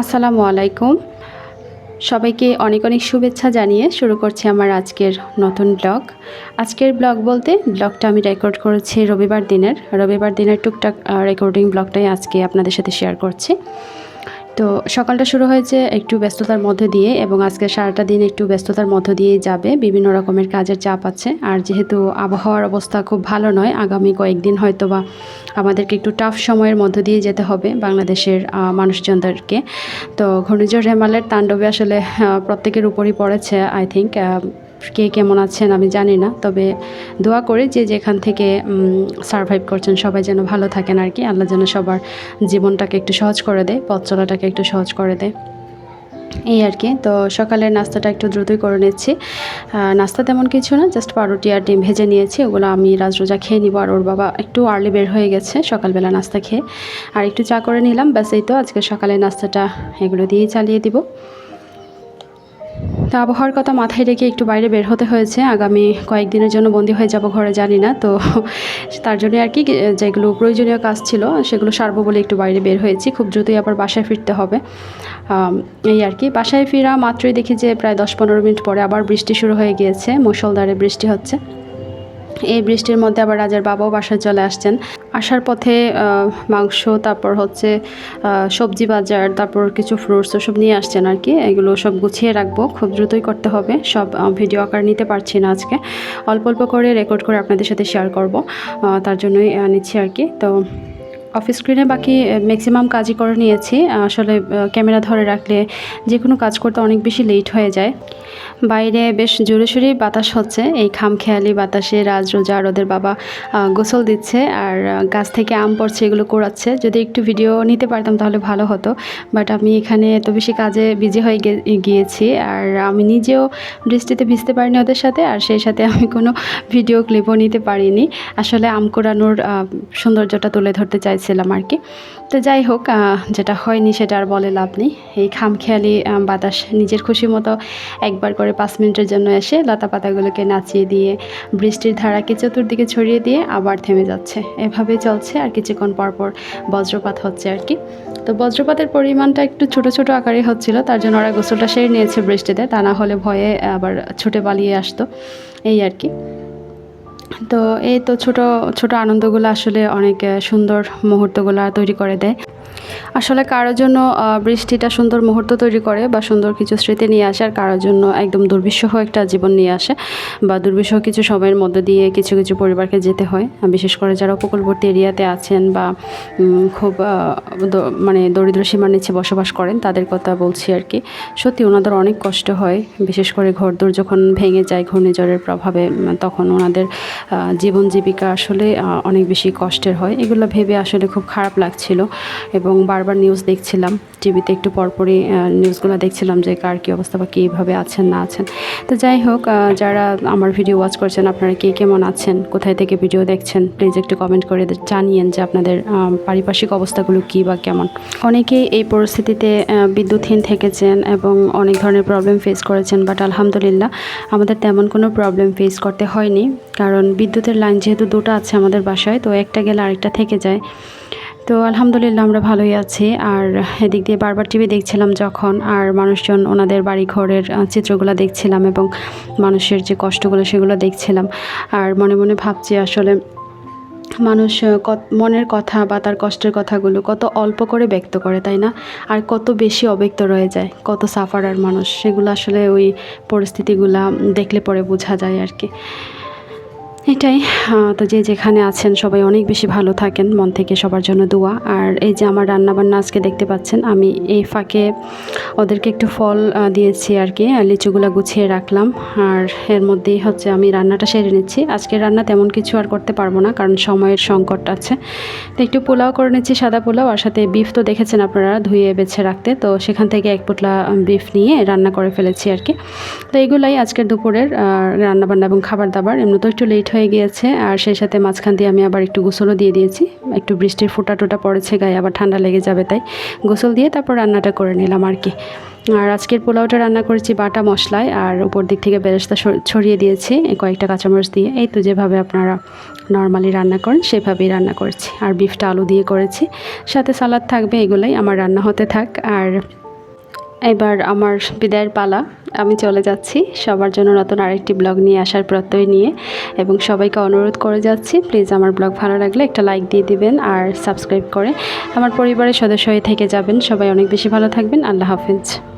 আসসালামু আলাইকুম। সবাইকে অনেক অনেক শুভেচ্ছা জানিয়ে শুরু করছি আমার আজকের নতুন ব্লগ। আজকের ব্লগ বলতে ব্লগটা আমি রেকর্ড করেছি রবিবার দিনের। রবিবার দিনের টুকটাক রেকর্ডিং ব্লগটাই আজকে আপনাদের সাথে শেয়ার করছি। তো সকালটা শুরু হয়েছে একটু ব্যস্ততার মধ্যে দিয়ে এবং আজকে সারাটা দিন একটু ব্যস্ততার মধ্য দিয়ে যাবে। বিভিন্ন রকমের কাজের চাপ আছে। আর যেহেতু আবহাওয়ার অবস্থা খুব ভালো নয়, আগামী কয়েকদিন হয়তো বা আমাদেরকে একটু টাফ সময়ের মধ্য দিয়ে যেতে হবে বাংলাদেশের মানুষজনদেরকে। তো ঘূর্ণিঝড় হেমালের তাণ্ডবে আসলে প্রত্যেকের উপরই পড়েছে আই থিঙ্ক কে কেমন আছেন আমি জানি না, তবে দোয়া করি যে যেখান থেকে সারভাইভ করছেন সবাই যেন ভালো থাকেন আর কি। আল্লাহ যেন সবার জীবনটাকে একটু সহজ করে দেয়, পথ চলাটাকে একটু সহজ করে দেয়। এই আর কি। তো সকালের নাস্তাটা একটু দ্রুতই করে নিচ্ছি। নাস্তা তেমন কিছু না জাস্ট পাউরুটি আর ডিম ভেজে নিয়েছি, ওগুলো আমি রাজরোজা খেয়ে নিব আর ওর বাবা একটু আর্লি বের হয়ে গেছে সকালবেলা নাস্তা খেয়ে। আর একটু চা করে নিলাম, ব্যাস এই তো, আজকে সকালের নাস্তাটা এগুলো দিয়েই চালিয়ে দিব। তো আবহাওয়ার কথা মাথায় রেখে একটু বাইরে বের হতে হয়েছে। আগামী কয়েকদিনের জন্য বন্দি হয়ে যাব ঘরে, জানি না। তো তার জন্য আর কি যেগুলো প্রয়োজনীয় কাজ ছিল, সেগুলো সারবো বলে একটু বাইরে বের হয়েছি। খুব দ্রুতই আবার বাসায় ফিরতে হবে। এই আর কি, বাসায় ফিরা মাত্রই দেখি যে প্রায় দশ পনেরো মিনিট পরে আবার বৃষ্টি শুরু হয়ে গিয়েছে। মুসলধারে বৃষ্টি হচ্ছে। এই বৃষ্টির মধ্যে আবার রাজার বাবাও বাসায় চলে আসছেন। আসার পথে মাংস, তারপর হচ্ছে সবজি বাজার, তারপর কিছু ফ্রুটস ওসব নিয়ে আসছেন আর কি। এগুলো সব গুছিয়ে রাখব, খুব দ্রুতই করতে হবে। সব ভিডিও আকার নিতে পারছি না আজকে। অল্প অল্প করে রেকর্ড করে আপনাদের সাথে শেয়ার করব। তার জন্যই নিচ্ছি আর কি। তো অফিস স্ক্রিনে বাকি ম্যাক্সিমাম কাজই করে নিয়েছি। আসলে ক্যামেরা ধরে রাখলে যে কোনো কাজ করতে অনেক বেশি লেট হয়ে যায়। বাইরে বেশ জোরে সোরে বাতাস হচ্ছে। এই খামখেয়ালি বাতাসে রাজ রোজা আর ওদের বাবা গোসল দিচ্ছে আর গাছ থেকে আম পড়ছে এগুলো কোড়াচ্ছে। যদি একটু ভিডিও নিতে পারতাম তাহলে ভালো হতো। বাট আমি এখানে এত বেশি কাজে বিজি হয়ে গে- গিয়েছি আর আমি নিজেও বৃষ্টিতে ভিজতে পারিনি ওদের সাথে আর সেই সাথে আমি কোনো ভিডিও ক্লিপও নিতে পারিনি। আসলে আম কোড়ানোর সৌন্দর্যটা তুলে ধরতে চাইছিলাম আর কি। তো যাই হোক যেটা হয়নি সেটা আর বলে লাভ নেই। এই খামখেয়ালি বাতাস নিজের খুশি মতো একবার করে পাঁচ মিনিটের জন্য এসে লতা পাতাগুলোকে নাচিয়ে দিয়ে, বৃষ্টির ধারাকে চতুর্দিকে ছড়িয়ে দিয়ে আবার থেমে যাচ্ছে। এভাবেই চলছে আর কিছুক্ষণ পর পর বজ্রপাত হচ্ছে আর কি। তো বজ্রপাতের পরিমাণটা একটু ছোট ছোট আকারে হচ্ছিল, তার জন্য ওরা গোসলটা সেরে নিয়েছে বৃষ্টিতে, তা না হলে ভয়ে আবার ছুটে পালিয়ে আসতো। এই আর কি। তো এই তো ছোট ছোট আনন্দগুলো আসলে অনেক সুন্দর মুহূর্তগুলো তৈরি করে দেয়। আসলে কারোর জন্য বৃষ্টিটা সুন্দর মুহূর্ত তৈরি করে বা সুন্দর কিছু স্মৃতি নিয়ে আসে, আর কারোর জন্য একদম দুর্বিষহ একটা জীবন নিয়ে আসে বা দুর্বিষহ কিছু সময়ের মধ্যে দিয়ে কিছু কিছু পরিবারকে যেতে হয়। বিশেষ করে যারা উপকূলবর্তী এরিয়াতে আছেন বা খুব মানে দরিদ্র সীমার নিচে বসবাস করেন, তাদের কথা বলছি আর কি। সত্যি ওনাদের অনেক কষ্ট হয়, বিশেষ করে ঘরদোর যখন ভেঙে যায় ঘূর্ণিঝড়ের প্রভাবে তখন ওনাদের জীবন জীবিকা আসলে অনেক বেশি কষ্টের হয়। এগুলো ভেবে আসলে খুব খারাপ লাগছিল এবং বারবার নিউজ দেখছিলাম টিভিতে একটু পরপরই নিউজগুলো দেখছিলাম যে কার কী অবস্থা বা কীভাবে আছেন, না আছেন। তো যাই হোক যারা আমার ভিডিও ওয়াচ করছেন, আপনারা কে কেমন আছেন, কোথায় থেকে ভিডিও দেখছেন প্লিজ একটু কমেন্ট করে জানিয়েন যে আপনাদের পারিপার্শ্বিক অবস্থাগুলো কী বা কেমন। অনেকেই এই পরিস্থিতিতে বিদ্যুৎহীন থেকেছেন এবং অনেক ধরনের প্রবলেম ফেস করেছেন বাট আলহামদুলিল্লাহ আমাদের তেমন কোনো প্রবলেম ফেস করতে হয়নি। কারণ বিদ্যুতের লাইন যেহেতু দুটো আছে আমাদের বাসায়, তো একটা গেলে আরেকটা থেকে যায়। তো আলহামদুলিল্লাহ আমরা ভালোই আছি। আর এদিক দিয়ে বারবার টিভি দেখছিলাম যখন, আর মানুষজন ওনাদের বাড়ি ঘরের চিত্রগুলো দেখছিলাম এবং মানুষের যে কষ্টগুলো সেগুলো দেখছিলাম। আর মনে মনে ভাবছি আসলে মানুষ মনের কথা বা তার কষ্টের কথাগুলো কত অল্প করে ব্যক্ত করে, তাই না? আর কত বেশি অব্যক্ত রয়ে যায়, কত সাফার আর মানুষ, সেগুলো আসলে ওই পরিস্থিতিগুলা দেখলে পরে বোঝা যায় আর কি। এটাই। তো যে যেখানে আছেন সবাই অনেক বেশি ভালো থাকেন। মন থেকে সবার জন্য দোয়া। আর এই যে আমার রান্নাবান্না আজকে দেখতে পাচ্ছেন, আমি এই ফাঁকে ওদেরকে একটু ফল দিয়েছি আর কি লিচুগুলো গুছিয়ে রাখলাম। আর এর মধ্যেই হচ্ছে আমি রান্নাটা সেরে নিচ্ছি। আজকে রান্না তেমন কিছু আর করতে পারব না, কারণ সময়ের সংকট আছে। তো একটু পোলাও করে নিচ্ছি, সাদা পোলাও, আর সাথে বিফ তো দেখেছেন আপনারা ধুয়ে বেছে রাখতে। তো সেখান থেকে এক পোটলা বিফ নিয়ে রান্না করে ফেলেছি আর কি। তো এগুলাই আজকের দুপুরের রান্নাবান্না এবং খাবার দাবার। এমনি তো একটু লেট হয়ে গিয়েছে আর সেই সাথে মাঝখান দিয়ে আমি আবার একটু গোসলও দিয়ে দিয়েছি। একটু বৃষ্টির ফোঁটা টোটা পড়েছে, গায়ে আবার ঠান্ডা লেগে যাবে, তাই গোসল দিয়ে তারপর রান্নাটা করে নিলাম আর কি। আর আজকের পোলাওটা রান্না করেছি বাটা মশলায়, আর উপর দিক থেকে বেরেস্তা ছড়িয়ে দিয়েছি কয়েকটা কাঁচামরিচ দিয়ে। এই তো যেভাবে আপনারা নর্মালি রান্না করেন, সেভাবেই রান্না করেছি। আর বিফটা আলু দিয়ে করেছি। সাথে সালাদ থাকবে, এগুলাই আমার রান্না হতে থাক। আর এবার আমার বিদায়ের পালা। আমি চলে যাচ্ছি। সবার জন্য নতুন আরেকটি ব্লগ নিয়ে আসার প্রত্যয় নিয়ে। এবং সবাইকে অনুরোধ করে যাচ্ছি, প্লিজ আমার ব্লগ ভালো লাগলে একটা লাইক দিয়ে দিবেন আর সাবস্ক্রাইব করে আমার পরিবারের সদস্য হয়ে থেকে যাবেন। সবাই অনেক বেশি ভালো থাকবেন। আল্লাহ হাফিজ।